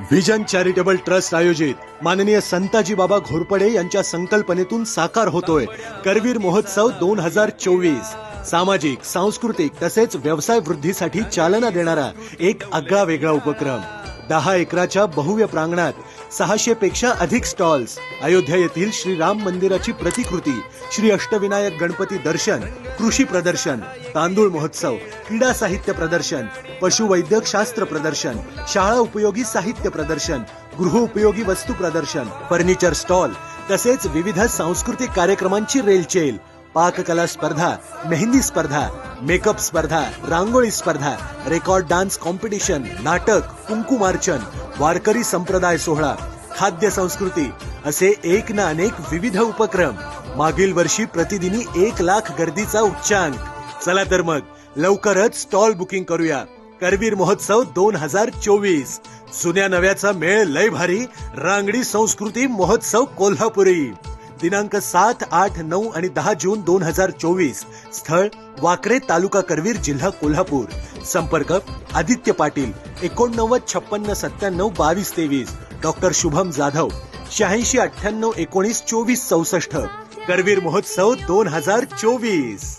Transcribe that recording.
Vision charitable trust आयोजित माननीय संताजी बाबा घोरपडे यांच्या संकल्पनेतून साकार होतोय. करवीर महोत्सव दोन हजार चोवीस. सामाजिक सांस्कृतिक तसेच व्यवसाय वृद्धीसाठी चालना देणारा एक आगळा वेगळा उपक्रम. दहा एकराच्या बहुव्य प्रांगणात सहाशे पेक्षा अधिक स्टॉल्स अयोध्या येथील श्री राम मंदिराची प्रतिकृती श्री अष्टविनायक गणपती दर्शन कृषी प्रदर्शन तांदूळ महोत्सव क्रीडा साहित्य प्रदर्शन पशुवैद्यक शास्त्र प्रदर्शन शाळा उपयोगी साहित्य प्रदर्शन गृह उपयोगी वस्तू प्रदर्शन फर्निचर स्टॉल तसेच विविध सांस्कृतिक कार्यक्रमांची रेलचेल पाककला स्पर्धा मेहंदी स्पर्धा मेकअप स्पर्धा रांगोळी स्पर्धा रेकॉर्ड डान्स कॉम्पिटिशन नाटक कुंकुमार्चन वारकरी संप्रदाय सोहळा खाद्य संस्कृती असे एक ना अनेक विविध उपक्रम. मागील वर्षी प्रतिदिनी एक लाख गर्दीचा उच्चांक. चला तर मग लवकरच स्टॉल बुकिंग करूया. करवीर महोत्सव दोन हजार चोवीस. जुन्या नव्याचा मेळ लय भारी. रांगडी संस्कृती महोत्सव कोल्हापुरी. दिनांक सात आठ नऊ आणि दहा जून दोन हजार चोवीस. स्थळ वाकरे तालुका करवीर जिल्हा कोल्हापूर. संपर्क आदित्य पाटील एकोणनव्वद छप्पन्न सत्त्याण्णव बावीस तेवीस. डॉक्टर शुभम जाधव शहाऐंशी अठ्ठ्याण्णव एकोणीस चोवीस चौसष्ट. करवीर महोत्सव दोन हजार चोवीस.